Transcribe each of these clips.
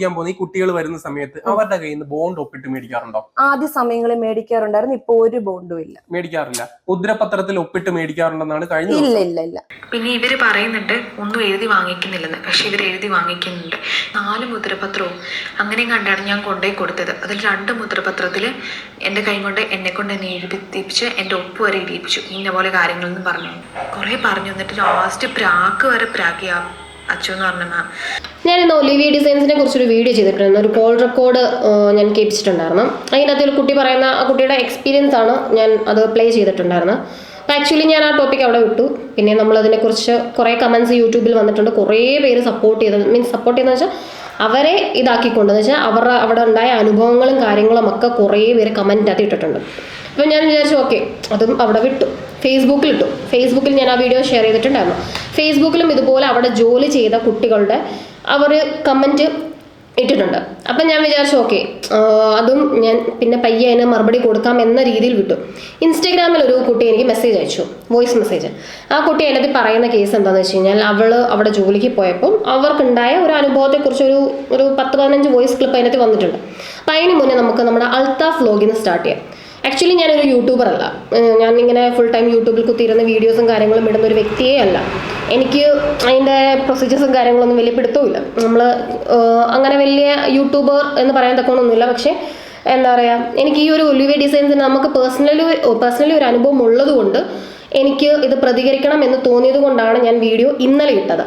പഠിക്കാൻ പോകുന്ന ഈ കുട്ടികൾ വരുന്ന സമയത്ത് അവരുടെ കയ്യിൽ നിന്ന് ബോണ്ട് ഒപ്പിട്ട് മേടിക്കാറുണ്ടോ? ആദ്യ സമയങ്ങളിൽ മേടിക്കാറുണ്ടായിരുന്നു ഇപ്പൊ ഒരു ബോണ്ടും ഇല്ല. മേടിക്കാറില്ല. മുദ്രപത്രത്തിൽ ഒപ്പിട്ട് മേടിക്കാറുണ്ടെന്നാണ് കഴിഞ്ഞ ഇല്ല ദിവസം. ഇല്ല ഇല്ല. പിന്നെ ഇവർ പറയുന്നുണ്ട് ഒന്നും എഴുതി വാങ്ങിക്കുന്നില്ലെന്ന്. പക്ഷെ ഇവർ എഴുതി വാങ്ങിക്കുന്നുണ്ട്. നാല് മുദ്രപത്രവും അങ്ങനെയും കണ്ടാണ് ഞാൻ കൊണ്ടുപോയി കൊടുത്തത്. അതിൽ രണ്ട് മുദ്രപത്രത്തിൽ എന്റെ കൈ കൊണ്ട് എന്നെ കൊണ്ട് എന്നെ എഴുതിപ്പിച്ച് എന്റെ ഒപ്പ് വരെ എഴുതിപ്പിച്ചു. ഇന്ന പോലെ കാര്യങ്ങളെന്ന് പറഞ്ഞു. കുറേ പറഞ്ഞു. എന്നിട്ട് ലാസ്റ്റ് പ്രാക്ക് വരെ പ്രാക്കി ആ അച്ചു എന്ന് പറഞ്ഞ മാം ഞാനിന്ന് ഒലിവി ഡിസൈൻസിനെ കുറിച്ചൊരു വീഡിയോ ചെയ്തിട്ടുണ്ടായിരുന്നു. ഒരു കോൾ റെക്കോർഡ് ഞാൻ കേൾപ്പിച്ചിട്ടുണ്ടായിരുന്നു അതിനകത്ത് ഒരു കുട്ടി പറയുന്ന ആ കുട്ടിയുടെ എക്സ്പീരിയൻസ് ആണ് ഞാൻ അത് പ്ലേ ചെയ്തിട്ടുണ്ടായിരുന്നു അപ്പോൾ ആക്ച്വലി ഞാൻ ആ ടോപ്പിക് അവിടെ വിട്ടു. പിന്നെ നമ്മൾ അതിനെക്കുറിച്ച് കുറേ കമൻസ് യൂട്യൂബിൽ വന്നിട്ടുണ്ട്. കുറേ പേര് സപ്പോർട്ട് ചെയ്തത് മീൻസ് സപ്പോർട്ട് ചെയ്യുന്നത് വെച്ചാൽ അവരെ ഇതാക്കിക്കൊണ്ട് എന്ന് വെച്ചാൽ അവരുടെ അവിടെ ഉണ്ടായ അനുഭവങ്ങളും കാര്യങ്ങളും ഒക്കെ കുറേ പേര് കമന്റ് അത് ഇട്ടിട്ടുണ്ട്. അപ്പോൾ ഞാൻ വിചാരിച്ചു ഓക്കെ അതും അവിടെ വിട്ടു. ഫേസ്ബുക്കിൽ ഇട്ടു ഫേസ്ബുക്കിൽ ഞാൻ ആ വീഡിയോ ഷെയർ ചെയ്തിട്ടുണ്ടായിരുന്നു. ഫേസ്ബുക്കിലും ഇതുപോലെ അവിടെ ജോലി ചെയ്ത കുട്ടികളുടെ അവർ കമന്റ് ഇട്ടിട്ടുണ്ട്. അപ്പം ഞാൻ വിചാരിച്ചു ഓക്കെ അതും ഞാൻ പിന്നെ പയ്യെ അതിന് മറുപടി കൊടുക്കാം എന്ന രീതിയിൽ വിട്ടു. ഇൻസ്റ്റാഗ്രാമിൽ ഒരു കുട്ടി എനിക്ക് മെസ്സേജ് അയച്ചു വോയിസ് മെസ്സേജ് ആ കുട്ടി അതിനകത്ത് പറയുന്ന കേസ് എന്താണെന്ന് വെച്ച് കഴിഞ്ഞാൽ അവൾ അവിടെ ജോലിക്ക് പോയപ്പോൾ അവർക്കുണ്ടായ ഒരു അനുഭവത്തെക്കുറിച്ച് ഒരു ഒരു പത്ത് പതിനഞ്ച് വോയിസ് ക്ലിപ്പ് അതിനകത്ത് വന്നിട്ടുണ്ട്. അപ്പം അതിന് മുന്നേ നമുക്ക് നമ്മുടെ അൾത്താഫ് വ്ലോഗിൽ നിന്ന് സ്റ്റാർട്ട് ചെയ്യാം. ആക്ച്വലി ഞാനൊരു യൂട്യൂബർ അല്ല. ഞാൻ ഇങ്ങനെ ഫുൾ ടൈം യൂട്യൂബിൽ കുത്തിയിരുന്ന വീഡിയോസും കാര്യങ്ങളും ഇടുന്ന ഒരു വ്യക്തിയേ അല്ല. എനിക്ക് അതിന്റെ പ്രൊസീജിയേഴ്സും കാര്യങ്ങളൊന്നും വലിയ പിടുത്തവുമില്ല. നമ്മൾ അങ്ങനെ വലിയ യൂട്യൂബർ എന്ന് പറയാൻ തക്കണമൊന്നുമില്ല പക്ഷേ എന്താ പറയുക എനിക്ക് ഈ ഒരു ഒലിവേ ഡിസൈൻസിന് നമുക്ക് പേഴ്സണലി പേഴ്സണലി ഒരു അനുഭവം ഉള്ളതുകൊണ്ട് എനിക്ക് ഇത് പ്രതികരിക്കണം എന്ന് തോന്നിയത് കൊണ്ടാണ് ഞാൻ വീഡിയോ ഇന്നലെ ഇട്ടത്.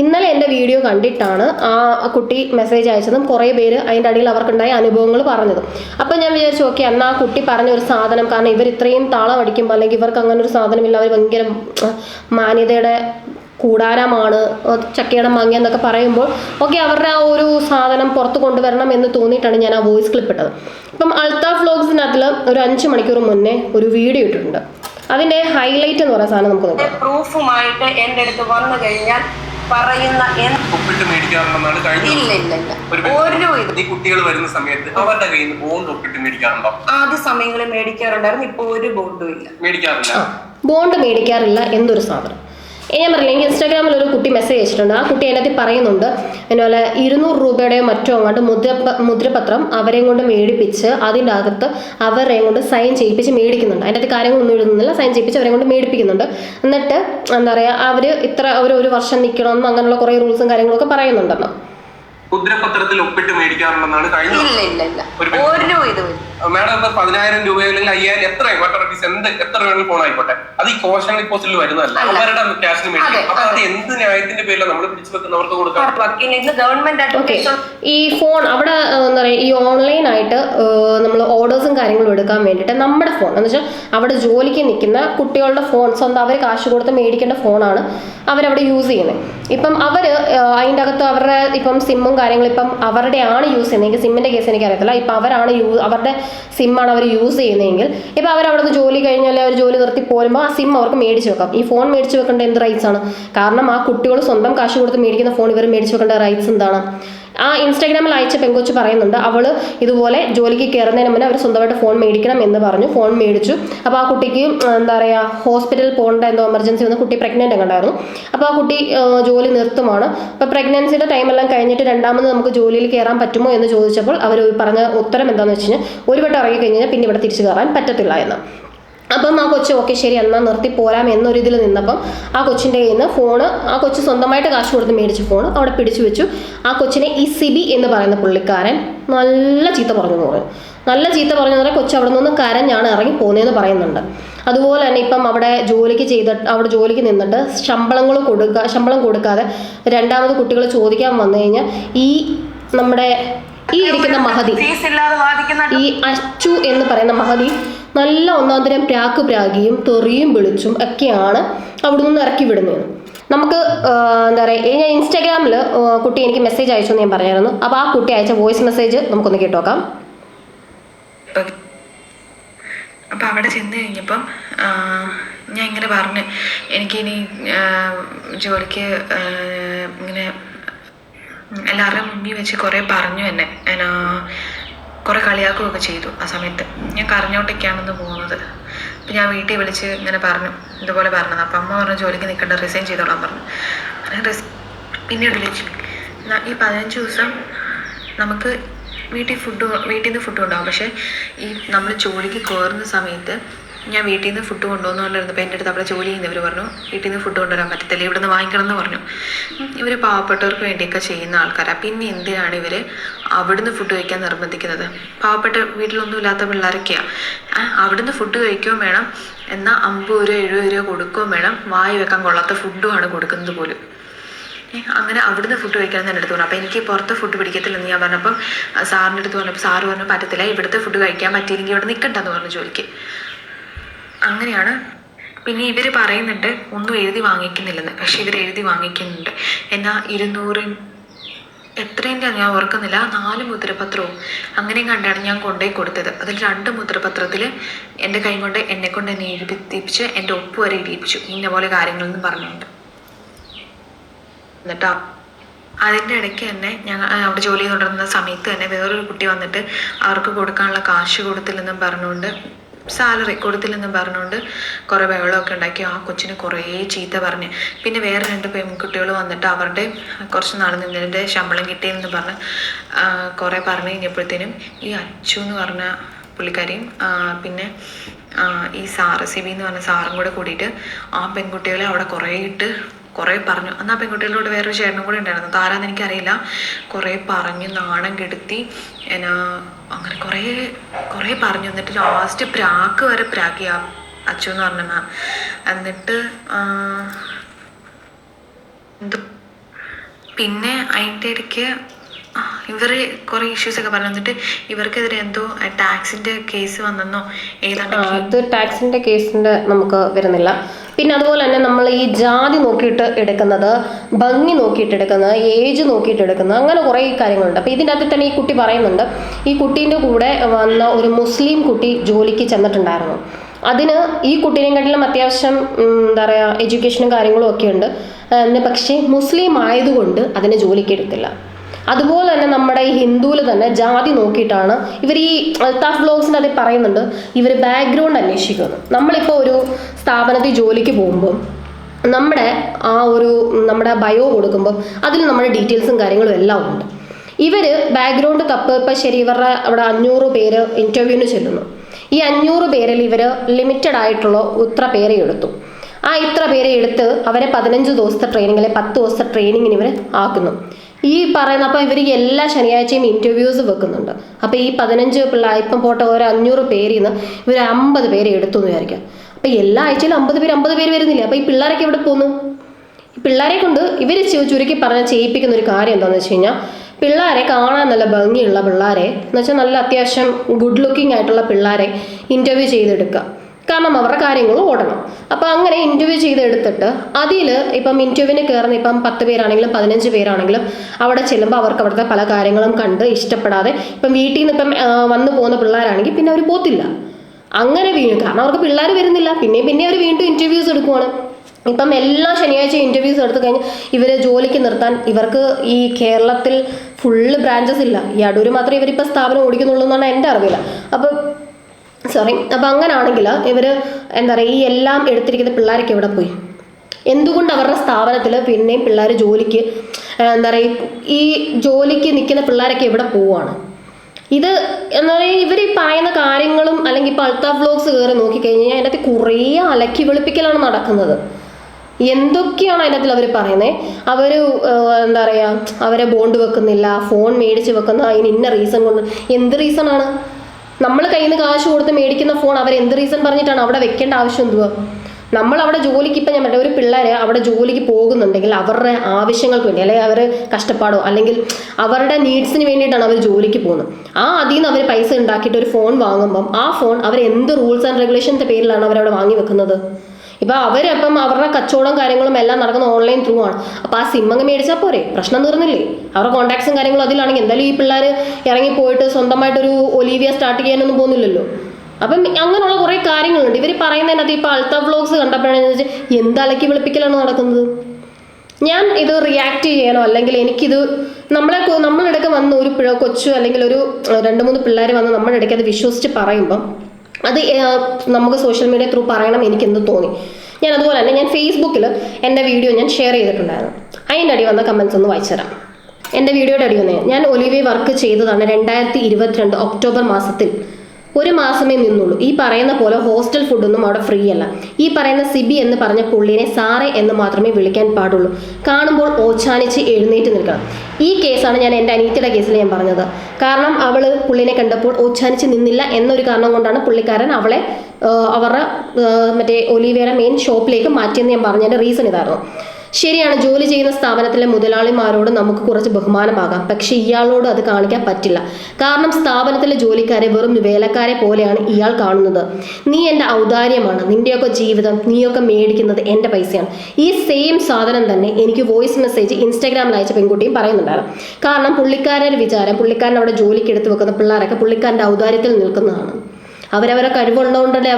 ഇന്നലെ എന്റെ വീഡിയോ കണ്ടിട്ടാണ് ആ കുട്ടി മെസ്സേജ് അയച്ചതും കുറേ പേര് അതിന്റെ അടിയിൽ അവർക്കുണ്ടായ അനുഭവങ്ങൾ പറഞ്ഞതും. അപ്പോൾ ഞാൻ വിചാരിച്ചു ഓക്കെ എന്നാൽ ആ കുട്ടി പറഞ്ഞ ഒരു സാധനം കാരണം ഇവർ ഇത്രയും താളം അടിക്കുമ്പോൾ അല്ലെങ്കിൽ ഇവർക്ക് അങ്ങനെ ഒരു സാധനമില്ല അവർ ഭയങ്കര മാന്യതയുടെ കൂടാരമാണ് ചക്കയുടെ മങ്ങ എന്നൊക്കെ പറയുമ്പോൾ ഓക്കെ അവരുടെ ആ ഒരു സാധനം പുറത്ത് കൊണ്ടുവരണം എന്ന് തോന്നിയിട്ടാണ് ഞാൻ ആ വോയിസ് ക്ലിപ്പ് ഇട്ടത്. ഇപ്പം അൾത്താ വ്ലോഗ്സിനകത്തിൽ ഒരു അഞ്ച് മണിക്കൂർ മുന്നേ ഒരു വീഡിയോ ഇട്ടിട്ടുണ്ട്. അതിന്റെ ഹൈലൈറ്റ് എന്ന് പറയുന്ന സാധനം നമുക്ക് നോക്കാം. പ്രൂഫുമായിട്ട് എന്റെ അടുത്ത് വന്നു കഴിഞ്ഞാൽ പറയുന്ന എന്ത് ഒപ്പിട്ട് മേടിക്കാറുണ്ടെന്നാണ് കഴിഞ്ഞ ഇല്ല ഇല്ല ഇല്ല. ഒരു ഈ കുട്ടികൾ വരുന്ന സമയത്ത് അവരുടെ കയ്യിൽ നിന്ന് ബോണ്ട് ഒപ്പിട്ട് മേടിക്കാറുണ്ടോ? ആദ്യ സമയങ്ങളിൽ മേടിക്കാറുണ്ടായിരുന്നു ഇപ്പൊ ഒരു ബോണ്ടും ഇല്ല. മേടിക്കാറില്ല. ബോണ്ട് മേടിക്കാറില്ല എന്തൊരു സാധനം. ഞാൻ പറഞ്ഞില്ല എനിക്ക് ഇൻസ്റ്റാഗ്രാമിൽ ഒരു കുട്ടി മെസ്സേജ് അയച്ചിട്ടുണ്ട്. ആ കുട്ടി അതിനകത്ത് പറയുന്നുണ്ട് അതുപോലെ ഇരുന്നൂറ് രൂപയുടെയോ മറ്റോ അങ്ങോട്ട് മുദ്ര മുദ്രപത്രം അവരെയും കൊണ്ട് മേടിപ്പിച്ച് അതിന്റെ അകത്ത് അവരെയും കൊണ്ട് സൈൻ ചെയ്യിപ്പിച്ച് മേടിക്കുന്നുണ്ട്. അതിന്റെ കാര്യങ്ങളൊന്നും എഴുതുന്നില്ല സൈൻ ചെയ്യിപ്പിച്ച് അവരെ കൊണ്ട് മേടിപ്പിക്കുന്നുണ്ട്. എന്നിട്ട് എന്താ പറയുക അവർ ഇത്ര അവർ ഒരു വർഷം നിൽക്കണമെന്നും അങ്ങനെയുള്ള കുറേ റൂൾസും കാര്യങ്ങളൊക്കെ പറയുന്നുണ്ടെന്ന് മുദ്രപത്രത്തിൽ ഒപ്പിട്ട് മേടിക്കാറുണ്ടെന്നാണ് കഴിഞ്ഞ ഇല്ല ഇല്ല ഇല്ല. ഒരു ഒരു ഇതും ഇല്ല മാഡം ഇപ്പൊ പതിനായിരം രൂപ അല്ലെങ്കിൽ അയ്യായിരം എത്ര വാട്ടർ റുപ്പീസ് എന്ത് എത്ര വേണമെങ്കിലും ഫോൺ ആയിക്കോട്ടെ. അത് ഈ കോഷൻ ഡിപ്പോസിറ്റിൽ വരുന്നതല്ല. അവരുടെ ക്യാഷിന് മേടിക്കും. അപ്പൊ അത് എന്ത് ന്യായത്തിന്റെ പേരിലാണ് നമ്മൾ പിടിച്ചു വെക്കുന്നവർക്ക് കൊടുക്കാം? ഗവൺമെന്റ് ഓക്കെ അഡ്വക്കേഷൻ ഈ ഫോൺ അവിടെ എന്താ പറയുക ഈ ഓൺലൈൻ ആയിട്ട് നമ്മൾ ഓർഡേഴ്സും കാര്യങ്ങളും എടുക്കാൻ വേണ്ടിയിട്ട് നമ്മുടെ ഫോൺ എന്ന് വെച്ചാൽ അവിടെ ജോലിക്ക് നിൽക്കുന്ന കുട്ടികളുടെ ഫോൺ സ്വന്തം അവർ കാശ് കൊടുത്ത് മേടിക്കേണ്ട ഫോണാണ് അവരവിടെ യൂസ് ചെയ്യുന്നത്. ഇപ്പം അവർ അതിന്റെ അകത്ത് അവരുടെ ഇപ്പം സിമ്മും കാര്യങ്ങളും ഇപ്പം അവരുടെ ആണ് യൂസ് ചെയ്യുന്നതെങ്കിൽ സിമ്മിന്റെ കേസ് എനിക്ക് അറിയത്തില്ല ഇപ്പം അവരാണ് യൂ അവരുടെ സിമ്മാണ് അവർ യൂസ് ചെയ്യുന്നതെങ്കിൽ ഇപ്പം അവർ നിന്ന് ജോലി കഴിഞ്ഞാൽ അവർ ജോലി നിർത്തി പോരുമ്പോൾ ആ സിം അവർക്ക് മേടിച്ച് വെക്കാം. ഈ ഫോൺ മേടിച്ച് വെക്കേണ്ട എന്ത് റൈറ്റ്സ് ആണ്? കാരണം ആ കുട്ടികൾ സ്വന്തം കാശ് കൊടുത്ത് മേടിക്കുന്ന ഫോൺ ഇവർ മേടിച്ച് വെക്കേണ്ട റൈറ്റ്സ് എന്താണ്? ആ ഇൻസ്റ്റാഗ്രാമിൽ അയച്ച പെങ്കൊച്ച് പറയുന്നുണ്ട് അവൾ ഇതുപോലെ ജോലിക്ക് കയറുന്നതിന് മുന്നേ അവർ സ്വന്തമായിട്ട് ഫോൺ മേടിക്കണം എന്ന് പറഞ്ഞു. ഫോൺ മേടിച്ചു. അപ്പോൾ ആ കുട്ടിക്ക് എന്താ പറയുക ഹോസ്പിറ്റലിൽ പോകേണ്ട എന്തോ എമർജൻസി വന്ന് കുട്ടി പ്രഗ്നന്റ് കണ്ടായിരുന്നു അപ്പോൾ ആ കുട്ടി ജോലി നിർത്തുമാണ്. അപ്പോൾ പ്രഗ്നൻസിയുടെ ടൈമെല്ലാം കഴിഞ്ഞിട്ട് രണ്ടാമത് നമുക്ക് ജോലിയിൽ കയറാൻ പറ്റുമോ എന്ന് ചോദിച്ചപ്പോൾ അവർ പറഞ്ഞ ഉത്തരം എന്താണെന്ന് വെച്ച് കഴിഞ്ഞാൽ ഒരു വട്ടം ഇറങ്ങി കഴിഞ്ഞാൽ പിന്നെ ഇവിടെ തിരിച്ചു കയറാൻ പറ്റത്തില്ല എന്ന്. അപ്പം ആ കൊച്ചു ഓക്കെ ശരി എന്നാൽ നിർത്തി പോരാം എന്നൊരു ഇതിൽ നിന്നപ്പം ആ കൊച്ചിന്റെ കയ്യിൽ നിന്ന് ഫോണ് ആ കൊച്ചു സ്വന്തമായിട്ട് കാശ് കൊടുത്ത് മേടിച്ച ഫോൺ അവിടെ പിടിച്ചു വെച്ചു. ആ കൊച്ചിനെ ഈ സിബി എന്ന് പറയുന്ന പുള്ളിക്കാരൻ നല്ല ചീത്ത പറഞ്ഞു. എന്ന് പറയും നല്ല ചീത്ത പറഞ്ഞു പറഞ്ഞാൽ കൊച്ചു അവിടെ നിന്ന് കരഞ്ഞാണ് ഇറങ്ങി പോകുന്നതെന്ന് പറയുന്നുണ്ട്. അതുപോലെ തന്നെ ഇപ്പം അവിടെ ജോലിക്ക് ചെയ്തിട്ട് അവിടെ ജോലിക്ക് നിന്നിട്ട് ശമ്പളങ്ങൾ കൊടുക്കുക ശമ്പളം കൊടുക്കാതെ രണ്ടാമത് കുട്ടികൾ ചോദിക്കാൻ വന്നു കഴിഞ്ഞാൽ ഈ നമ്മുടെ ഈ ഇരിക്കുന്ന മഹതി ഈ അച്ചു എന്ന് പറയുന്ന മഹതി നല്ല ഒന്നാം തരം പ്രാക്ക് പ്രാഗിയും തെറിയും വിളിച്ചും ഒക്കെയാണ് അവിടെ നിന്ന് ഇറക്കി വിടുന്നത്. നമുക്ക് എന്താ പറയുക ഞാൻ ഇൻസ്റ്റാഗ്രാമിൽ കുട്ടി എനിക്ക് മെസ്സേജ് അയച്ചു എന്ന് ഞാൻ പറഞ്ഞായിരുന്നു. അപ്പോൾ ആ കുട്ടി അയച്ച വോയിസ് മെസ്സേജ് നമുക്കൊന്ന് കേട്ടോക്കാം. അപ്പം അവിടെ ചെന്ന് കഴിഞ്ഞപ്പം ഞാൻ ഇങ്ങനെ പറഞ്ഞു എനിക്കിനി ജോലിക്ക് ഇങ്ങനെ എല്ലാവരുടെയും മുന്നിൽ വെച്ച് കുറേ പറഞ്ഞു എന്നെ. എന്നാ കുറേ കളിയാക്കുകയൊക്കെ ചെയ്തു ആ സമയത്ത്. ഞാൻ കരഞ്ഞോട്ടൊക്കെയാണെന്ന് പോകുന്നത് അപ്പം ഞാൻ വീട്ടിൽ വിളിച്ച് ഇങ്ങനെ പറഞ്ഞു ഇതുപോലെ പറഞ്ഞത്. അപ്പം അമ്മ പറഞ്ഞു ജോലിക്ക് നിൽക്കേണ്ട റിസൈൻ ചെയ്തോളാം പറഞ്ഞു. റിസ് പിന്നീട് വിളിച്ചു. "ന- ഈ പതിനഞ്ച് ദിവസം നമുക്ക് വീട്ടിൽ ഫുഡ് വീട്ടിൽ നിന്ന് ഫുഡ് ഉണ്ടാവും പക്ഷേ ഈ നമ്മൾ ജോലിക്ക് കയറുന്ന സമയത്ത് ഞാൻ വീട്ടിൽ നിന്ന് ഫുഡ് കൊണ്ടുവന്നുകൊണ്ടിരുന്നപ്പോൾ എന്റെ അടുത്ത് അവിടെ ജോലി ചെയ്യുന്നവർ പറഞ്ഞു വീട്ടിൽ നിന്ന് ഫുഡ് കൊണ്ടുവരാൻ പറ്റത്തില്ല ഇവിടെ നിന്ന് വാങ്ങിക്കണം എന്ന് പറഞ്ഞു. ഇവർ പാവപ്പെട്ടവർക്ക് വേണ്ടിയൊക്കെ ചെയ്യുന്ന ആൾക്കാരാണ് പിന്നെ എന്തിനാണ് ഇവർ അവിടുന്ന് ഫുഡ് കഴിക്കാൻ നിർബന്ധിക്കുന്നത്? പാവപ്പെട്ട വീട്ടിലൊന്നും ഇല്ലാത്ത പിള്ളേരൊക്കെയാണ് അവിടുന്ന് ഫുഡ് കഴിക്കുകയും വേണം എന്നാൽ അമ്പത് രൂപ എഴുപത് രൂപ കൊടുക്കുകയും വേണം വായി വെക്കാൻ കൊള്ളാത്ത ഫുഡുമാണ് കൊടുക്കുന്നത് പോലും. അങ്ങനെ അവിടുന്ന് ഫുഡ് കഴിക്കണം എന്റെ അടുത്ത് പറഞ്ഞു. അപ്പോൾ എനിക്ക് പുറത്ത് ഫുഡ് പിടിക്കത്തില്ലെന്ന് ഞാൻ പറഞ്ഞപ്പം സാറിന്റെ അടുത്ത് പറഞ്ഞപ്പോൾ സാറ് പറഞ്ഞു പറ്റത്തില്ല ഇവിടുത്തെ ഫുഡ് കഴിക്കാൻ പറ്റിയില്ലെങ്കിൽ ഇവിടെ നിൽക്കണ്ടെന്ന് പറഞ്ഞു ജോലിക്ക്. അങ്ങനെയാണ്. പിന്നെ ഇവർ പറയുന്നുണ്ട് ഒന്നും എഴുതി വാങ്ങിക്കുന്നില്ലെന്ന്. പക്ഷെ ഇവർ എഴുതി വാങ്ങിക്കുന്നുണ്ട്. എന്നാൽ ഇരുന്നൂറ് എത്രേന്റെ ഞാൻ ഓർക്കുന്നില്ല. നാല് മുദ്രപത്രവും അങ്ങനെയും കണ്ടാണ് ഞാൻ കൊണ്ടുപോയി കൊടുത്തത്. അതിൽ രണ്ട് മുദ്രപത്രത്തിൽ എന്റെ കൈ കൊണ്ട് എന്നെ കൊണ്ട് എന്നെ എഴുതിപ്പിച്ച് എന്റെ ഒപ്പ് വരെ എഴുതിപ്പിച്ചു. ഇന്ന പോലെ കാര്യങ്ങളെന്നും പറഞ്ഞുകൊണ്ട്. എന്നിട്ടാ അതിന്റെ ഇടയ്ക്ക് തന്നെ ഞങ്ങൾ അവിടെ ജോലി തുടരുന്ന സമയത്ത് തന്നെ വേറൊരു കുട്ടി വന്നിട്ട് അവർക്ക് കൊടുക്കാനുള്ള കാശ് കൊടുത്തില്ലെന്നും പറഞ്ഞുകൊണ്ട് സാലറി കൊടുത്തില്ലെന്നും പറഞ്ഞുകൊണ്ട് കുറേ ബഹളമൊക്കെ ഉണ്ടാക്കി. ആ കൊച്ചിന് കുറേ ചീത്ത പറഞ്ഞ്. പിന്നെ വേറെ രണ്ട് പെൺകുട്ടികൾ വന്നിട്ട് അവരുടെ കുറച്ച് നാൾ നിന്നതിന്റെ ശമ്പളം കിട്ടിയെന്ന് പറഞ്ഞ് കുറേ പറഞ്ഞു കഴിഞ്ഞപ്പോഴത്തേനും ഈ അച്ചു എന്ന് പറഞ്ഞ പുള്ളിക്കാരിയും പിന്നെ ഈ സാറ് സിബി എന്ന് പറഞ്ഞ സാറും കൂടെ കൂടിയിട്ട് ആ പെൺകുട്ടികളെ അവിടെ കുറേ ഇട്ട് കുറേ പറഞ്ഞു. അന്ന് ആ പെൺകുട്ടികളോട് വേറൊരു ചേട്ടനും കൂടെ ഉണ്ടായിരുന്നു. താരാന്ന് എനിക്കറിയില്ല. കുറേ പറഞ്ഞു നാണം കെടുത്തി. എന്നാ അങ്ങനെ കുറേ കുറേ പറഞ്ഞു. എന്നിട്ട് ലാസ്റ്റ് പ്രാക്ക് വരെ പ്രാക്കി ആ അച്ചു എന്ന് പറഞ്ഞ മാം. എന്നിട്ട് എന്തോ? പിന്നെ അതിന്റെ ഇടയ്ക്ക് ഇവർ കുറേ ഇഷ്യൂസ് ഒക്കെ പറഞ്ഞു. എന്നിട്ട് ഇവർക്കെതിരെ എന്തോ ടാക്സിന്റെ കേസ് വന്നെന്നോ? ഏതാണ്ട് ടാക്സിന്റെ കേസിന്റെ നമുക്ക് വരുന്നില്ല. പിന്നെ അതുപോലെ തന്നെ നമ്മൾ ഈ ജാതി നോക്കിയിട്ട് എടുക്കുന്നത് ഭംഗി നോക്കിയിട്ട് എടുക്കുന്നത് ഏജ് നോക്കിയിട്ട് എടുക്കുന്നത് അങ്ങനെ കുറേ കാര്യങ്ങളുണ്ട്. അപ്പോൾ ഇതിന്റെ അകത്ത് തന്നെ ഈ കുട്ടി പറയുന്നുണ്ട് ഈ കുട്ടീന്റെ കൂടെ വന്ന ഒരു മുസ്ലിം കുട്ടി ജോലിക്ക് ചെന്നിട്ടുണ്ടായിരുന്നു. അതിന് ഈ കുട്ടീനെക്കാട്ടിലും അത്യാവശ്യം എന്താ പറയുക എഡ്യൂക്കേഷനും കാര്യങ്ങളും ഒക്കെ ഉണ്ട്. പക്ഷേ മുസ്ലിം ആയതുകൊണ്ട് അതിനെ ജോലിക്ക് എടുത്തില്ല. അതുപോലെ തന്നെ നമ്മുടെ ഈ ഹിന്ദുവിൽ തന്നെ ജാതി നോക്കിയിട്ടാണ് ഇവർ ഈ അൽത്താഫ് ബ്ലോഗ്സിന്റെ അതിൽ പറയുന്നുണ്ട് ഇവർ ബാക്ക്ഗ്രൗണ്ട് അന്വേഷിക്കുന്നു. നമ്മളിപ്പോൾ ഒരു സ്ഥാപനത്തിൽ ജോലിക്ക് പോകുമ്പോൾ നമ്മുടെ ആ ഒരു നമ്മുടെ ബയോ കൊടുക്കുമ്പോൾ അതിൽ നമ്മുടെ ഡീറ്റെയിൽസും കാര്യങ്ങളും എല്ലാം ഉണ്ട്. ഇവർ ബാക്ക്ഗ്രൗണ്ട് തപ്പ് ഇപ്പം ശരി ഇവരുടെ അവിടെ അഞ്ഞൂറ് പേര് ഇന്റർവ്യൂവിന് ചെല്ലുന്നു. ഈ അഞ്ഞൂറ് പേരിൽ ഇവർ ലിമിറ്റഡ് ആയിട്ടുള്ള ഇത്ര പേരെ എടുത്തു. ആ ഇത്ര പേരെ എടുത്ത് അവരെ പതിനഞ്ച് ദിവസത്തെ ട്രെയിനിങ് അല്ലെങ്കിൽ പത്ത് ദിവസത്തെ ട്രെയിനിങ്ങിന് ഇവർ ആക്കുന്നു. ഈ പറയുന്ന അപ്പോൾ ഇവർ എല്ലാ ശനിയാഴ്ചയും ഇന്റർവ്യൂസ് വെക്കുന്നുണ്ട്. അപ്പോൾ ഈ പതിനഞ്ച് പിള്ളേർ ഇപ്പം പോട്ടെ ഒരു അഞ്ഞൂറ് പേരിൽ നിന്ന് ഇവർ അമ്പത് പേരെ എടുത്തു എന്ന് വിചാരിക്കാം. അപ്പോൾ എല്ലാ ആഴ്ചയിലും അമ്പത് പേര് അമ്പത് പേര് വരുന്നില്ല? അപ്പോൾ ഈ പിള്ളേരൊക്കെ എവിടെ പോകുന്നു പിള്ളേരെ കൊണ്ട് ഇവർ ചുരുക്കി പറഞ്ഞ് ചെയ്യിപ്പിക്കുന്ന ഒരു കാര്യം എന്താണെന്ന് വെച്ച് കഴിഞ്ഞാൽ പിള്ളേരെ കാണാൻ നല്ല ഭംഗിയുള്ള പിള്ളേരെ എന്ന് വെച്ചാൽ നല്ല അത്യാവശ്യം ഗുഡ് ലുക്കിംഗ് ആയിട്ടുള്ള പിള്ളേരെ ഇന്റർവ്യൂ ചെയ്തെടുക്കുക കാരണം അവരുടെ കാര്യങ്ങൾ ഓടണം. അപ്പോൾ അങ്ങനെ ഇന്റർവ്യൂ ചെയ്തെടുത്തിട്ട് അതിൽ ഇപ്പം ഇന്റർവ്യൂവിന് കയറുന്ന ഇപ്പം പത്ത് പേരാണെങ്കിലും പതിനഞ്ച് പേരാണെങ്കിലും അവിടെ ചെല്ലുമ്പോൾ അവർക്ക് അവിടുത്തെ പല കാര്യങ്ങളും കണ്ട് ഇഷ്ടപ്പെടാതെ ഇപ്പം വീട്ടിൽ നിന്ന് ഇപ്പം വന്നു പോകുന്ന പിള്ളേരാണെങ്കിൽ പിന്നെ അവർ പോത്തില്ല. അങ്ങനെ വീണ്ടും കാരണം അവർക്ക് പിള്ളേർ വരുന്നില്ല. പിന്നെ പിന്നെ അവർ വീണ്ടും ഇന്റർവ്യൂസ് എടുക്കുവാണ്. ഇപ്പം എല്ലാ ശനിയാഴ്ച ഇന്റർവ്യൂസ് എടുത്തു കഴിഞ്ഞാൽ ഇവരെ ജോലിക്ക് നിർത്താൻ ഇവർക്ക് ഈ കേരളത്തിൽ ഫുള്ള് ബ്രാഞ്ചസ് ഇല്ല. ഈ അടൂർ മാത്രമേ ഇവരിപ്പോൾ സ്ഥാപനം ഓടിക്കുന്നുള്ളൂ എന്നാണ് എന്റെ അറിവില്ല. അപ്പോൾ സോറി അപ്പോൾ അങ്ങനാണെങ്കിൽ ഇവർ എന്താ പറയുക ഈ എല്ലാം എടുത്തിരിക്കുന്ന പിള്ളേരൊക്കെ എവിടെ പോയി? എന്തുകൊണ്ട് അവരുടെ സ്ഥാപനത്തിൽ പിന്നെയും പിള്ളേർ ജോലിക്ക് എന്താ പറയുക ഈ ജോലിക്ക് നിൽക്കുന്ന പിള്ളേരൊക്കെ എവിടെ പോവാണ്? ഇത് എന്താ പറയുക ഇവർ ഈ പറയുന്ന കാര്യങ്ങളും അല്ലെങ്കിൽ ഇപ്പോൾ അൾത്താ വ്ലോഗ്സ് കയറി നോക്കിക്കഴിഞ്ഞാൽ അതിനകത്ത് കുറേ അലക്കി വെളുപ്പിക്കലാണ് നടക്കുന്നത്. എന്തൊക്കെയാണ് അതിനകത്തിൽ അവർ പറയുന്നത് അവർ എന്താ പറയുക അവരെ ബോണ്ട് വെക്കുന്നില്ല ഫോൺ മേടിച്ച് വെക്കുന്ന അതിന് ഇന്ന റീസൺ കൊണ്ട് എന്ത് റീസൺ ആണ്? നമ്മൾ കയ്യിൽ നിന്ന് കാശ് കൊടുത്ത് മേടിക്കുന്ന ഫോൺ അവർ എന്ത് റീസൺ പറഞ്ഞിട്ടാണ് അവിടെ വെക്കേണ്ട ആവശ്യം എന്തുവാ? നമ്മൾ അവിടെ ജോലിക്ക് ഇപ്പം ഞാൻ പറഞ്ഞ ഒരു പിള്ളേർ അവിടെ ജോലിക്ക് പോകുന്നുണ്ടെങ്കിൽ അവരുടെ ആവശ്യങ്ങൾക്ക് വേണ്ടി അല്ലെങ്കിൽ അവർ കഷ്ടപ്പാടോ അല്ലെങ്കിൽ അവരുടെ നീഡ്സിന് വേണ്ടിയിട്ടാണ് അവർ ജോലിക്ക് പോകുന്നത്. ആ അതിൽ നിന്ന് അവർ പൈസ ഉണ്ടാക്കിയിട്ട് ഒരു ഫോൺ വാങ്ങുമ്പം ആ ഫോൺ അവർ എന്ത് റൂൾസ് ആൻഡ് റെഗുലേഷന്റെ പേരിലാണ് അവരവിടെ വാങ്ങി വെക്കുന്നത്? ഇപ്പം അവരപ്പം അവരുടെ കച്ചവടം കാര്യങ്ങളും എല്ലാം നടക്കുന്ന ഓൺലൈൻ ത്രൂ ആണ്. അപ്പോൾ ആ സിം അങ്ങ് മേടിച്ചാൽ പോരെ? പ്രശ്നം തീർന്നില്ലേ? അവരുടെ കോൺടാക്ട്സും കാര്യങ്ങളും അതിലാണെങ്കിൽ എന്തായാലും ഈ പിള്ളേർ ഇറങ്ങി പോയിട്ട് സ്വന്തമായിട്ടൊരു ഒലീവിയ സ്റ്റാർട്ട് ചെയ്യാനൊന്നും പോകുന്നില്ലല്ലോ. അപ്പം അങ്ങനെയുള്ള കുറേ കാര്യങ്ങളുണ്ട്. ഇവർ പറയുന്നതിനകത്ത് ഇപ്പോൾ അൾത്ത വ്ളോഗ്സ് കണ്ടപ്പോഴാണ് വെച്ചാൽ എന്ത് അലക്കി വിളിപ്പിക്കലാണ് നടക്കുന്നത്? ഞാൻ ഇത് റിയാക്ട് ചെയ്യണോ? അല്ലെങ്കിൽ എനിക്കിത് നമ്മളെ നമ്മളിടയ്ക്ക് വന്ന് ഒരു കൊച്ചു അല്ലെങ്കിൽ ഒരു രണ്ട് മൂന്ന് പിള്ളേർ വന്ന് നമ്മളിടയ്ക്ക് അത് വിശ്വസിച്ച് പറയുമ്പം അത് നമുക്ക് സോഷ്യൽ മീഡിയ ത്രൂ പറയണം എനിക്ക് എന്ത് തോന്നി. ഞാൻ അതുപോലെ തന്നെ ഞാൻ ഫേസ്ബുക്കിൽ എന്റെ വീഡിയോ ഞാൻ ഷെയർ ചെയ്തിട്ടുണ്ടായിരുന്നു. അതിന്റെ അടി വന്ന കമൻസ് ഒന്ന് വായിച്ചു തരാം. എന്റെ വീഡിയോയുടെ അടി വന്നേ ഞാൻ ഒലിവി വർക്ക് ചെയ്തതാണ് രണ്ടായിരത്തി ഇരുപത്തിരണ്ട് ഒക്ടോബർ മാസത്തിൽ. ഒരു മാസമേ നിന്നുള്ളൂ. ഈ പറയുന്ന പോലെ ഹോസ്റ്റൽ ഫുഡൊന്നും അവിടെ ഫ്രീ അല്ല. ഈ പറയുന്ന സിബി എന്ന് പറഞ്ഞ പുള്ളിനെ സാറേ എന്ന് മാത്രമേ വിളിക്കാൻ പാടുള്ളൂ. കാണുമ്പോൾ ഓച്ചാനിച്ച് എഴുന്നേറ്റ് നിൽക്കണം. ഈ കേസാണ് ഞാൻ എന്റെ അനീറ്റയുടെ കേസിൽ ഞാൻ പറഞ്ഞത്. കാരണം അവൾ പുള്ളിനെ കണ്ടപ്പോൾ ഓച്ചാനിച്ച് നിന്നില്ല എന്നൊരു കാരണം കൊണ്ടാണ് പുള്ളിക്കാരൻ അവളെ അവരുടെ മറ്റേ ഒലീവയുടെ മെയിൻ ഷോപ്പിലേക്ക് മാറ്റിയെന്ന് ഞാൻ പറഞ്ഞതിന്റെ റീസൺ ഇതായിരുന്നു. ശരിയാണ് ജോലി ചെയ്യുന്ന സ്ഥാപനത്തിലെ മുതലാളിമാരോട് നമുക്ക് കുറച്ച് ബഹുമാനമാകാം. പക്ഷെ ഇയാളോട് അത് കാണിക്കാൻ പറ്റില്ല. കാരണം സ്ഥാപനത്തിലെ ജോലിക്കാരെ വെറും വേലക്കാരെ പോലെയാണ് ഇയാൾ കാണുന്നത്. നീ എന്റെ ഔദാര്യമാണ്. നിന്റെയൊക്കെ ജീവിതം നീയൊക്കെ മേടിക്കുന്നത് എന്റെ പൈസയാണ്. ഈ സെയിം സാധനം തന്നെ എനിക്ക് വോയിസ് മെസ്സേജ് ഇൻസ്റ്റാഗ്രാമിൽ അയച്ച പെൺകുട്ടിയും പറയുന്നുണ്ടായിരുന്നു. കാരണം പുള്ളിക്കാരുടെ വിചാരം പുള്ളിക്കാരൻ അവിടെ ജോലിക്ക് എടുത്ത് വെക്കുന്ന പിള്ളേരൊക്കെ പുള്ളിക്കാരന്റെ ഔദാര്യത്തിൽ നിൽക്കുന്നതാണ്. അവരവരെ കഴിവുള്ളതുകൊണ്ടല്ലേ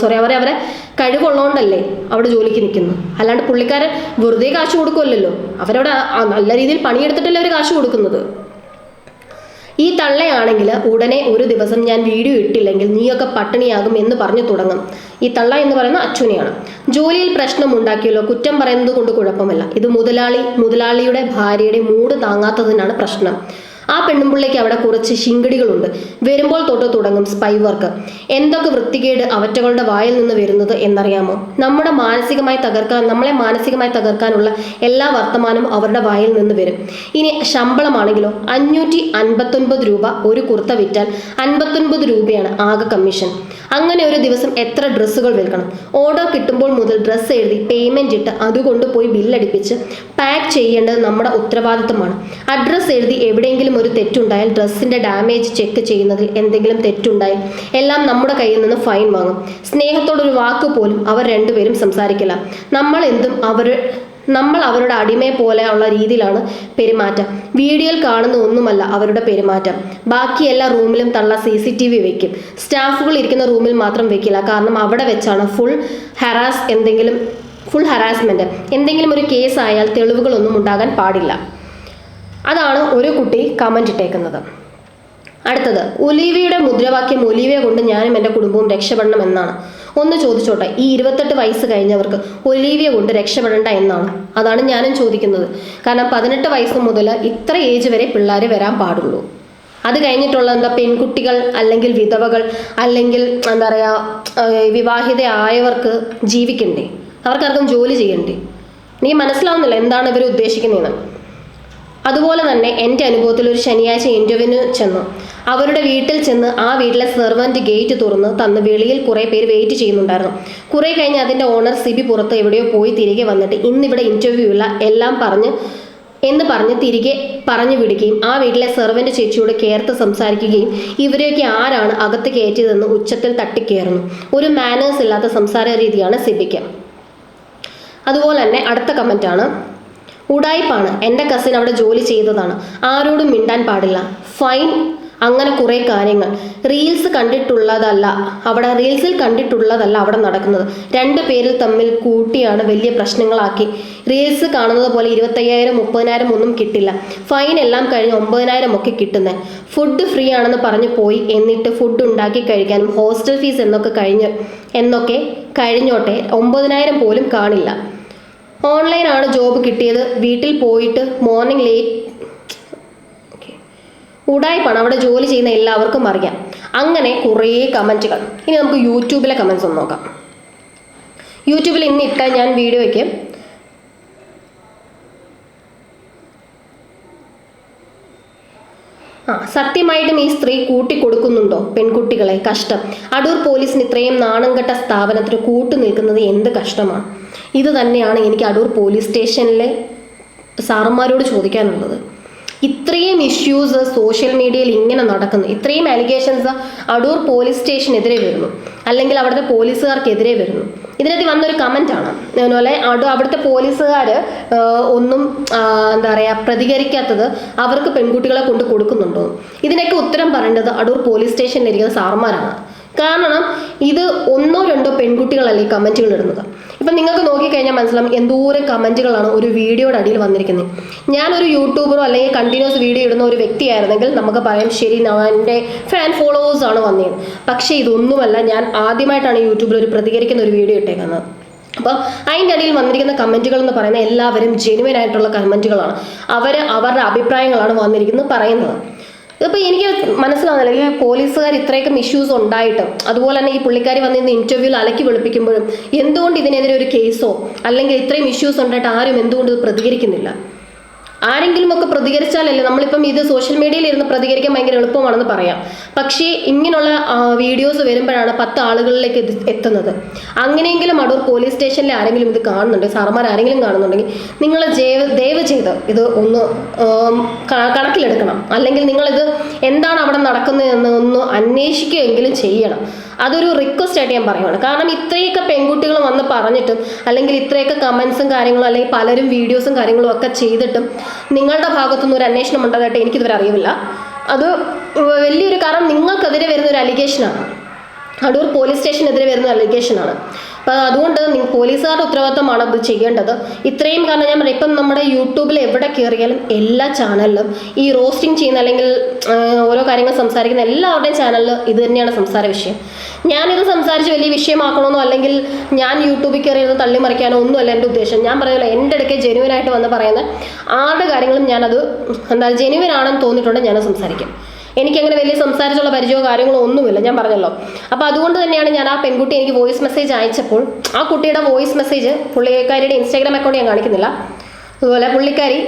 സോറി അവരെ അവരെ കഴിവുള്ളതുകൊണ്ടല്ലേ അവിടെ ജോലിക്ക് നിൽക്കുന്നു. അല്ലാണ്ട് പുള്ളിക്കാരൻ വെറുതെ കാശ് കൊടുക്കുമല്ലോ അവരവിടെ നല്ല രീതിയിൽ പണിയെടുത്തിട്ടല്ലേ അവർ കാശ് കൊടുക്കുന്നത്. ഈ തള്ളയാണെങ്കിൽ ഉടനെ ഒരു ദിവസം ഞാൻ വീഡിയോ ഇട്ടില്ലെങ്കിൽ നീയൊക്കെ പട്ടിണിയാകും എന്ന് പറഞ്ഞു തുടങ്ങും. ഈ തള്ള എന്ന് പറയുന്ന അച്ഛനെയാണ്. ജോലിയിൽ പ്രശ്നം ഉണ്ടാക്കിയല്ലോ കുറ്റം പറയുന്നത് കൊണ്ട് കുഴപ്പമില്ല. ഇത് മുതലാളി മുതലാളിയുടെ ഭാര്യയുടെ മൂട് താങ്ങാത്തതിനാണ് പ്രശ്നം. ആ പെണ്ണുമ്പിള്ളയ്ക്ക് അവിടെ കുറച്ച് ശിങ്കടികളുണ്ട്. വരുമ്പോൾ തൊട്ട് തുടങ്ങും സ്പൈ വർക്ക് എന്തൊക്കെ വൃത്തികേട് അവറ്റകളുടെ വായിൽ നിന്ന് വരുന്നത് എന്നറിയാമോ? നമ്മുടെ മാനസികമായി തകർക്കാൻ നമ്മളെ മാനസികമായി തകർക്കാനുള്ള എല്ലാ വർത്തമാനവും അവരുടെ വായിൽ നിന്ന് വരും. ഇനി ശമ്പളമാണെങ്കിലോ? അഞ്ഞൂറ്റി അൻപത്തൊൻപത് രൂപ ഒരു കുർത്ത വിറ്റാൽ അൻപത്തൊൻപത് രൂപയാണ് ആകെ കമ്മീഷൻ അങ്ങനെ ഒരു ദിവസം എത്ര ഡ്രസ്സുകൾ വിൽക്കണം? ഓർഡർ കിട്ടുമ്പോൾ മുതൽ ഡ്രസ്സ് എഴുതി പേയ്മെന്റ് ഇട്ട് അതുകൊണ്ട് പോയി ബില്ലടിപ്പിച്ച് പാക്ക് ചെയ്യേണ്ടത് നമ്മുടെ ഉത്തരവാദിത്തമാണ് അഡ്രസ്സ് എഴുതി എവിടെയെങ്കിലും ഒരു തെറ്റുണ്ടായാൽ ഡ്രസ്സിന്റെ ഡാമേജ് ചെക്ക് ചെയ്യുന്നതിൽ എന്തെങ്കിലും തെറ്റുണ്ടായാൽ എല്ലാം നമ്മുടെ കയ്യിൽ നിന്ന് ഫൈൻ വാങ്ങും. സ്നേഹത്തോടൊരു വാക്ക് പോലും അവർ രണ്ടുപേരും സംസാരിക്കില്ല. നമ്മൾ എന്തും അവർ നമ്മൾ അവരുടെ അടിമയെ പോലെയുള്ള രീതിയിലാണ് പെരുമാറ്റം. വീഡിയോയിൽ കാണുന്ന ഒന്നുമല്ല അവരുടെ പെരുമാറ്റം. ബാക്കി എല്ലാ റൂമിലും തള്ള സി സി ടി വി വെക്കും. സ്റ്റാഫുകൾ ഇരിക്കുന്ന റൂമിൽ മാത്രം വെക്കില്ല. കാരണം അവിടെ വെച്ചാണ് ഫുൾ ഹറാസ് എന്തെങ്കിലും ഫുൾ ഹറാസ്മെന്റ് എന്തെങ്കിലും ഒരു കേസ് ആയാൽ തെളിവുകളൊന്നും ഉണ്ടാകാൻ പാടില്ല. അതാണ് ഒരു കുട്ടി കമന്റ് ഇട്ടേക്കുന്നത്. അടുത്തത് ഒലീവിയുടെ മുദ്രാവാക്യം ഒലീവിയ കൊണ്ട് ഞാനും എന്റെ കുടുംബവും രക്ഷപ്പെടണം എന്നാണ്. ഒന്ന് ചോദിച്ചോട്ടെ ഈ ഇരുപത്തെട്ട് വയസ്സ് കഴിഞ്ഞവർക്ക് ഒലീവിയ കൊണ്ട് രക്ഷപ്പെടേണ്ട എന്നാണ്? അതാണ് ഞാനും ചോദിക്കുന്നത്. കാരണം പതിനെട്ട് വയസ്സ് മുതൽ ഇത്ര ഏജ് വരെ പിള്ളേർ വരാൻ പാടുള്ളൂ. അത് കഴിഞ്ഞിട്ടുള്ള എന്താ പെൺകുട്ടികൾ അല്ലെങ്കിൽ വിധവകൾ അല്ലെങ്കിൽ എന്താ പറയുക വിവാഹിത ആയവർക്ക് ജീവിക്കണ്ടേ? അവർക്കാർക്കും ജോലി ചെയ്യണ്ടേ? നീ മനസ്സിലാവുന്നില്ല എന്താണ് ഇവർ ഉദ്ദേശിക്കുന്നതെന്ന്. അതുപോലെ തന്നെ എന്റെ അനുഭവത്തിൽ ഒരു ശനിയാഴ്ച ഇന്റർവ്യൂവിന് ചെന്നു. അവരുടെ വീട്ടിൽ ചെന്ന് ആ വീട്ടിലെ സെർവന്റ് ഗേറ്റ് തുറന്ന് തന്ന് വെളിയിൽ കുറേ പേര് വെയിറ്റ് ചെയ്യുന്നുണ്ടായിരുന്നു. കുറേ കഴിഞ്ഞ് അതിന്റെ ഓണർ സിബി പുറത്ത് എവിടെയോ പോയി തിരികെ വന്നിട്ട് ഇന്നിവിടെ ഇന്റർവ്യൂ ഇല്ല എല്ലാം പറഞ്ഞ് എന്ന് പറഞ്ഞ് തിരികെ പറഞ്ഞു വിടുകയും ആ വീട്ടിലെ സെർവന്റ് ചേച്ചിയോട് കയർത്ത് സംസാരിക്കുകയും ഇവരെയൊക്കെ ആരാണ് അകത്ത് കയറ്റിയതെന്ന് ഉച്ചത്തിൽ തട്ടിക്കയറുന്നു ഒരു മാനേഴ്സ് ഇല്ലാത്ത സംസാര രീതിയാണ് സിബിക്ക്. അതുപോലെ തന്നെ അടുത്ത കമന്റാണ് ഉടായിപ്പാണ് എന്റെ കസിൻ അവിടെ ജോലി ചെയ്തതാണ്. ആരോടും മിണ്ടാൻ പാടില്ല. ഫൈൻ അങ്ങനെ കുറേ കാര്യങ്ങൾ. റീൽസ് കണ്ടിട്ടുള്ളതല്ല. അവിടെ റീൽസിൽ കണ്ടിട്ടുള്ളതല്ല അവിടെ നടക്കുന്നത്. രണ്ട് പേരിൽ തമ്മിൽ കൂട്ടിയാണ് വലിയ പ്രശ്നങ്ങളാക്കി. റീൽസ് കാണുന്നത് പോലെ ഇരുപത്തയ്യായിരം മുപ്പതിനായിരം ഒന്നും കിട്ടില്ല. ഫൈൻ എല്ലാം കഴിഞ്ഞ് ഒമ്പതിനായിരം ഒക്കെ കിട്ടുന്നത് ഫുഡ് ഫ്രീ ആണെന്ന് പറഞ്ഞു പോയി. എന്നിട്ട് ഫുഡ് ഉണ്ടാക്കി കഴിക്കാനും ഹോസ്റ്റൽ ഫീസ് എന്നൊക്കെ കഴിഞ്ഞ് എന്നൊക്കെ കഴിഞ്ഞോട്ടെ ഒമ്പതിനായിരം പോലും കാണില്ല. ഓൺലൈനാണ് ജോബ് കിട്ടിയത്. വീട്ടിൽ പോയിട്ട് മോർണിംഗ് ലേറ്റ് ഉടായ്പാണ് അവിടെ ജോലി ചെയ്യുന്ന എല്ലാവർക്കും അറിയാം. അങ്ങനെ കുറേ കമന്റുകൾ. ഇനി നമുക്ക് യൂട്യൂബിലെ കമൻസ് ഒന്ന് നോക്കാം. യൂട്യൂബിൽ ഇന്ന് ഇട്ട ഞാൻ വീഡിയോയ്ക്ക് ആ സത്യമായിട്ടും ഈ സ്ത്രീ കൂട്ടിക്കൊടുക്കുന്നുണ്ടോ പെൺകുട്ടികളെ? കഷ്ടം. അടൂർ പോലീസിന് ഇത്രയും നാണം കെട്ട സ്ഥാപനത്തിന് കൂട്ടു നിൽക്കുന്നത് എന്ത് കഷ്ടമാണ്? ഇത് തന്നെയാണ് എനിക്ക് അടൂർ പോലീസ് സ്റ്റേഷനിലെ സാറന്മാരോട് ചോദിക്കാനുള്ളത്. ഇത്രയും ഇഷ്യൂസ് സോഷ്യൽ മീഡിയയിൽ ഇങ്ങനെ നടക്കുന്നു. ഇത്രയും അലിഗേഷൻസ് അടൂർ പോലീസ് സ്റ്റേഷനെതിരെ വരുന്നു. അല്ലെങ്കിൽ അവിടുത്തെ പോലീസുകാർക്കെതിരെ വരുന്നു. ഇതിനകത്ത് വന്നൊരു ആണ്. അതുപോലെ അവിടുത്തെ പോലീസുകാർ ഒന്നും എന്താ പറയുക പ്രതികരിക്കാത്തത് അവർക്ക് പെൺകുട്ടികളെ കൊണ്ട് കൊടുക്കുന്നുണ്ടോ? ഇതിനൊക്കെ ഉത്തരം പറയേണ്ടത് അടൂർ പോലീസ് സ്റ്റേഷനിലിരിക്കുന്ന സാർമാരാണ്. കാരണം ഇത് ഒന്നോ രണ്ടോ പെൺകുട്ടികളല്ല ഈ കമന്റുകൾ ഇടുന്നത്. ഇപ്പം നിങ്ങൾക്ക് നോക്കിക്കഴിഞ്ഞാൽ മനസ്സിലാവും എന്തോരം കമന്റുകളാണ് ഒരു വീഡിയോയുടെ അടിയിൽ വന്നിരിക്കുന്നത്. ഞാനൊരു യൂട്യൂബറോ അല്ലെങ്കിൽ കണ്ടിന്യൂസ് വീഡിയോ ഇടുന്ന ഒരു വ്യക്തിയായിരുന്നെങ്കിൽ നമുക്ക് പറയാം ശരി എന്റെ ഫാൻ ഫോളോവേഴ്സ് ആണ് വന്നത് പക്ഷേ ഇതൊന്നുമല്ല ഞാൻ ആദ്യമായിട്ടാണ് യൂട്യൂബിൽ ഒരു പ്രതികരിക്കുന്ന ഒരു വീഡിയോ ഇട്ടേക്കുന്നത്. അപ്പോൾ അതിന്റെ അടിയിൽ വന്നിരിക്കുന്ന കമന്റുകൾ എന്ന് പറയുന്നത് എല്ലാവരും ജെനുവൻ ആയിട്ടുള്ള കമന്റുകളാണ്. അവർ അവരുടെ അഭിപ്രായങ്ങളാണ് വന്നിരിക്കുന്നത് പറയുന്നത്. ഇതിപ്പോൾ എനിക്ക് മനസ്സിലാവുന്നില്ല. ഈ പോലീസുകാർ ഇത്രയൊക്കെ ഇഷ്യൂസ് ഉണ്ടായിട്ടും അതുപോലെ തന്നെ ഈ പുള്ളിക്കാരി ഇന്ന് ഇന്റർവ്യൂവിൽ അലക്കി വെളുപ്പിക്കുമ്പോഴും എന്തുകൊണ്ട് ഇതിനെതിരെ ഒരു കേസോ അല്ലെങ്കിൽ ഇത്രയും ഇഷ്യൂസ് ഉണ്ടായിട്ട് ആരും എന്തുകൊണ്ട് പ്രതികരിക്കുന്നില്ല? ആരെങ്കിലും ഒക്കെ പ്രതികരിച്ചാലല്ലേ നമ്മളിപ്പം ഇത് സോഷ്യൽ മീഡിയയിൽ ഇരുന്ന് പ്രതികരിക്കാൻ ഭയങ്കര എളുപ്പമാണെന്ന് പറയാം. പക്ഷേ ഇങ്ങനെയുള്ള വീഡിയോസ് വരുമ്പോഴാണ് പത്ത് ആളുകളിലേക്ക് എത്തുന്നത്. അങ്ങനെയെങ്കിലും അടൂർ പോലീസ് സ്റ്റേഷനിൽ ആരെങ്കിലും ഇത് കാണുന്നുണ്ട് സാറന്മാർ ആരെങ്കിലും കാണുന്നുണ്ടെങ്കിൽ നിങ്ങൾ ജൈവ ദയവ് ചെയ്ത് ഇത് ഒന്ന് കണക്കിലെടുക്കണം. അല്ലെങ്കിൽ നിങ്ങളിത് എന്താണ് അവിടെ നടക്കുന്നതെന്ന് ഒന്ന് അന്വേഷിക്കുകയെങ്കിലും ചെയ്യണം. അതൊരു റിക്വസ്റ്റ് ആയിട്ട് ഞാൻ പറയുവാണ്. കാരണം ഇത്രയൊക്കെ പെൺകുട്ടികൾ വന്ന് പറഞ്ഞിട്ടും അല്ലെങ്കിൽ ഇത്രയൊക്കെ കമൻസും കാര്യങ്ങളും അല്ലെങ്കിൽ പലരും വീഡിയോസും കാര്യങ്ങളും ഒക്കെ ചെയ്തിട്ടും നിങ്ങളുടെ ഭാഗത്തുനിന്ന് ഒരു അന്വേഷണം ഉണ്ടതായിട്ട് എനിക്കിതുവരെ അറിയില്ല. അത് വലിയൊരു കാരണം നിങ്ങൾക്കെതിരെ വരുന്ന ഒരു അലിഗേഷനാണ് അടൂർ പോലീസ് സ്റ്റേഷനെതിരെ വരുന്ന അലിഗേഷനാണ് അപ്പോൾ അതുകൊണ്ട് പോലീസുകാരുടെ ഉത്തരവാദിത്തമാണ് അത് ചെയ്യേണ്ടത്. ഇത്രയും കാരണം ഞാൻ പറയാം ഇപ്പം നമ്മുടെ യൂട്യൂബിൽ എവിടെ കയറിയാലും എല്ലാ ചാനലിലും ഈ റോസ്റ്റിംഗ് ചെയ്യുന്ന അല്ലെങ്കിൽ ഓരോ കാര്യങ്ങൾ സംസാരിക്കുന്ന എല്ലാവരുടെയും ചാനലിൽ ഇത് തന്നെയാണ് സംസാര വിഷയം. ഞാനിത് സംസാരിച്ച് വലിയ വിഷയമാക്കണമെന്നോ അല്ലെങ്കിൽ ഞാൻ യൂട്യൂബിൽ കയറി ഇരുന്ന് തള്ളിമറിക്കാനോ ഒന്നുമല്ല എന്റെ ഉദ്ദേശം. ഞാൻ പറയുന്നില്ല എന്റെ ഇടയ്ക്ക് ജെനുവിനായിട്ട് വന്ന് പറയുന്നത് ആരുടെ കാര്യങ്ങളും ഞാനത് എന്താ ജെനുവൻ ആണെന്ന് തോന്നിയിട്ടുണ്ടെങ്കിൽ ഞാനത് സംസാരിക്കും. എനിക്കങ്ങനെ വലിയ സംസാരിച്ചുള്ള പരിചയമോ കാര്യങ്ങളോ ഒന്നുമില്ല ഞാൻ പറഞ്ഞല്ലോ. അപ്പോൾ അതുകൊണ്ട് തന്നെയാണ് ഞാൻ ആ പെൺകുട്ടി എനിക്ക് വോയിസ് മെസ്സേജ് അയച്ചപ്പോൾ ആ കുട്ടിയുടെ വോയിസ് മെസ്സേജ് പുള്ളിക്കാരിയുടെ ഇൻസ്റ്റാഗ്രാം അക്കൗണ്ട് ഞാൻ കാണിക്കുന്നില്ല. അതുപോലെ പുള്ളിക്കാരി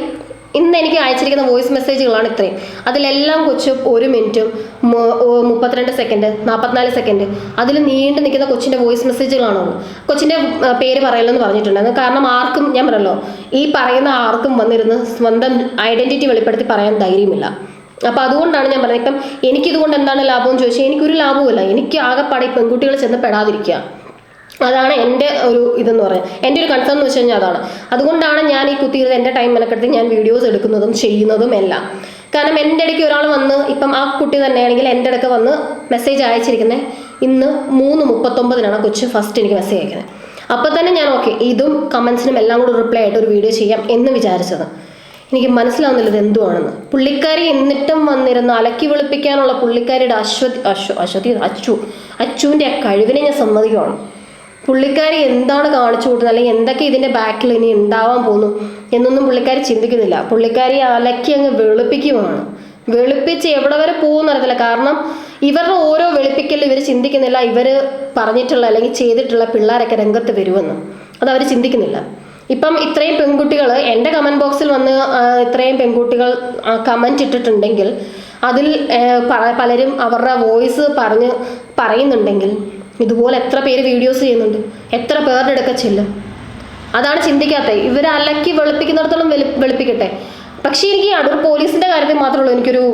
ഇന്ന് എനിക്ക് അയച്ചിരിക്കുന്ന വോയിസ് മെസ്സേജുകളാണ് ഇത്രയും. അതിലെല്ലാം കൊച്ചു ഒരു മിനിറ്റും മുപ്പത്തിരണ്ട് സെക്കൻഡ് നാൽപ്പത്തിനാല് സെക്കൻഡ് അതിൽ നീണ്ടു നിൽക്കുന്ന കൊച്ചിന്റെ വോയിസ് മെസ്സേജുകളാണോ കൊച്ചിന്റെ പേര് പറയലെന്ന് പറഞ്ഞിട്ടുണ്ടായിരുന്നു കാരണം ആർക്കും ഞാൻ പറഞ്ഞല്ലോ ഈ പറയുന്ന ആർക്കും വന്നിരുന്ന് സ്വന്തം ഐഡന്റിറ്റി വെളിപ്പെടുത്തി പറയാൻ ധൈര്യമില്ല. അപ്പോൾ അതുകൊണ്ടാണ് ഞാൻ പറയുന്നത് ഇപ്പം എനിക്കിതുകൊണ്ട് എന്താണ് ലാഭം എന്ന് ചോദിച്ചാൽ എനിക്കൊരു ലാഭവുമില്ല. എനിക്ക് ആകെപ്പാടെ ഈ പെൺകുട്ടികൾ ചെന്ന് പെടാതിരിക്കുക. അതാണ് എന്റെ ഒരു ഇതെന്ന് പറയുന്നത് എന്റെ ഒരു കൺസേൺ എന്ന് വെച്ച് കഴിഞ്ഞാൽ അതാണ്. അതുകൊണ്ടാണ് ഞാൻ ഈ കുത്തിയിരുന്ന് എന്റെ ടൈം മെനക്കെടുത്ത് ഞാൻ വീഡിയോസ് എടുക്കുന്നതും ചെയ്യുന്നതും എല്ലാം. കാരണം എന്റെ ഇടയ്ക്ക് ഒരാൾ വന്ന് ഇപ്പം ആ കുട്ടി തന്നെയാണെങ്കിൽ എന്റെ ഇടയ്ക്ക് വന്ന് മെസ്സേജ് അയച്ചിരിക്കുന്നത് ഇന്ന് മൂന്ന് മുപ്പത്തൊമ്പതിനാണ് കൊച്ചു ഫസ്റ്റ് എനിക്ക് മെസ്സേജ് അയക്കുന്നത് അപ്പോൾ തന്നെ ഞാൻ ഓക്കെ ഇതും കമൻസിനും എല്ലാം കൂടി റിപ്ലൈ ആയിട്ട് ഒരു വീഡിയോ ചെയ്യാം എന്ന് വിചാരിച്ചത്. എനിക്ക് മനസ്സിലാവുന്നില്ല ഇത് എന്തുവാണെന്ന്. പുള്ളിക്കാരി എന്നിട്ടും വന്നിരുന്ന് അലക്കി വെളുപ്പിക്കാനുള്ള പുള്ളിക്കാരിയുടെ അശ്വതി അശ്വ അശ്വതി അച്ചു അച്ചുവിന്റെ ആ കഴിവിനെ ഞാൻ സമ്മതിക്കുകയാണ് പുള്ളിക്കാരി എന്താണ് കാണിച്ചു കൂട്ടുന്നത് അല്ലെങ്കിൽ എന്തൊക്കെ ഇതിന്റെ ബാക്കിൽ ഇനി ഉണ്ടാവാൻ പോകുന്നു? എന്നൊന്നും പുള്ളിക്കാരി ചിന്തിക്കുന്നില്ല. പുള്ളിക്കാരി അലക്കി അങ്ങ് വെളുപ്പിക്കുവാണ്. വെളുപ്പിച്ച് എവിടെ വരെ പോകുന്നറിയത്തില്ല കാരണം ഇവരുടെ ഓരോ വെളുപ്പിക്കലും ഇവർ ചിന്തിക്കുന്നില്ല. ഇവർ പറഞ്ഞിട്ടുള്ള അല്ലെങ്കിൽ ചെയ്തിട്ടുള്ള പിള്ളേരൊക്കെ രംഗത്ത് വരുമെന്ന്. അത് അവർ ചിന്തിക്കുന്നില്ല. ഇപ്പം ഇത്രയും പെൺകുട്ടികൾ എന്റെ കമന്റ് ബോക്സിൽ വന്ന് ഇത്രയും പെൺകുട്ടികൾ കമന്റ് ഇട്ടിട്ടുണ്ടെങ്കിൽ അതിൽ പലരും അവരുടെ വോയിസ് പറഞ്ഞ് പറയുന്നുണ്ടെങ്കിൽ ഇതുപോലെ എത്ര പേര് വീഡിയോസ് ചെയ്യുന്നുണ്ട്? എത്ര പേരുടെ അടുക്ക ചെല്ലും? അതാണ് ചിന്തിക്കാത്തത്. ഇവരെ അലക്കി വെളുപ്പിക്കുന്നിടത്തോളം വെളു വെളുപ്പിക്കട്ടെ. പക്ഷേ എനിക്ക് അടൂർ പോലീസിന്റെ കാര്യത്തിൽ മാത്രമേ ഉള്ളൂ. എനിക്കൊരു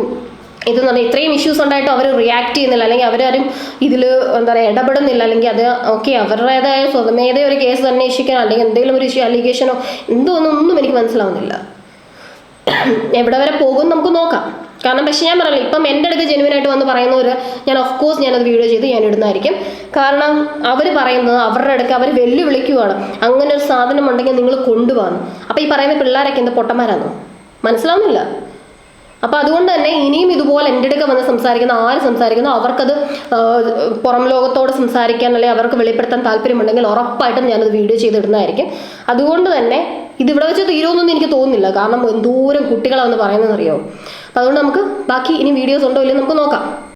ഇതെന്ന് പറഞ്ഞാൽ ഇത്രയും ഇഷ്യൂസ് ഉണ്ടായിട്ടും അവർ റിയാക്ട് ചെയ്യുന്നില്ല. അല്ലെങ്കിൽ അവരാരും ഇതിൽ എന്താ പറയുക ഇടപെടുന്നില്ല. അല്ലെങ്കിൽ അത് ഓക്കെ അവരുടേതായ സ്വതമേതയ ഒരു കേസ് അന്വേഷിക്കാനോ അല്ലെങ്കിൽ എന്തെങ്കിലും ഒരു ഇഷ്യൂ അലിഗേഷനോ എന്തോ ഒന്നും എനിക്ക് മനസ്സിലാവുന്നില്ല. എവിടെ വരെ പോകും നമുക്ക് നോക്കാം. കാരണം പക്ഷെ ഞാൻ പറഞ്ഞില്ല ഇപ്പം എന്റെ അടുത്ത് ജെനുവൻ ആയിട്ട് വന്ന് പറയുന്നവർ ഞാൻ ഓഫ് കോഴ്സ് ഞാനത് വീഡിയോ ചെയ്ത് ഞാൻ ഇടുന്നതായിരിക്കും. കാരണം അവർ പറയുന്നത് അവരുടെ അടുക്ക് അവർ വെല്ലുവിളിക്കുവാണ്. അങ്ങനെ ഒരു സാധനം ഉണ്ടെങ്കിൽ നിങ്ങൾ കൊണ്ടുപോകാന്ന് അപ്പം ഈ പറയുന്ന പിള്ളേരൊക്കെ എന്ത് പൊട്ടന്മാരാണോ മനസ്സിലാവുന്നില്ല. അപ്പോൾ അതുകൊണ്ട് തന്നെ ഇനിയും ഇതുപോലെ എന്റെ അടുക്ക വന്ന് സംസാരിക്കുന്ന ആര് സംസാരിക്കുന്നു? അവർക്കത് പുറം ലോകത്തോട് സംസാരിക്കാൻ അല്ലെങ്കിൽ അവർക്ക് വെളിപ്പെടുത്താൻ താല്പര്യമുണ്ടെങ്കിൽ ഉറപ്പായിട്ടും ഞാനത് വീഡിയോ ചെയ്തിടുന്നതായിരിക്കും. അതുകൊണ്ട് തന്നെ ഇതിവിടെ വെച്ച് തീരുമെന്നൊന്നും എനിക്ക് തോന്നുന്നില്ല. കാരണം എന്തോരം കുട്ടികളാണെന്ന് പറയുന്നതെന്നറിയോ? അപ്പോൾ അതുകൊണ്ട് നമുക്ക് ബാക്കി ഇനി വീഡിയോസ് ഉണ്ടോ ഇല്ലയോ നമുക്ക് നോക്കാം.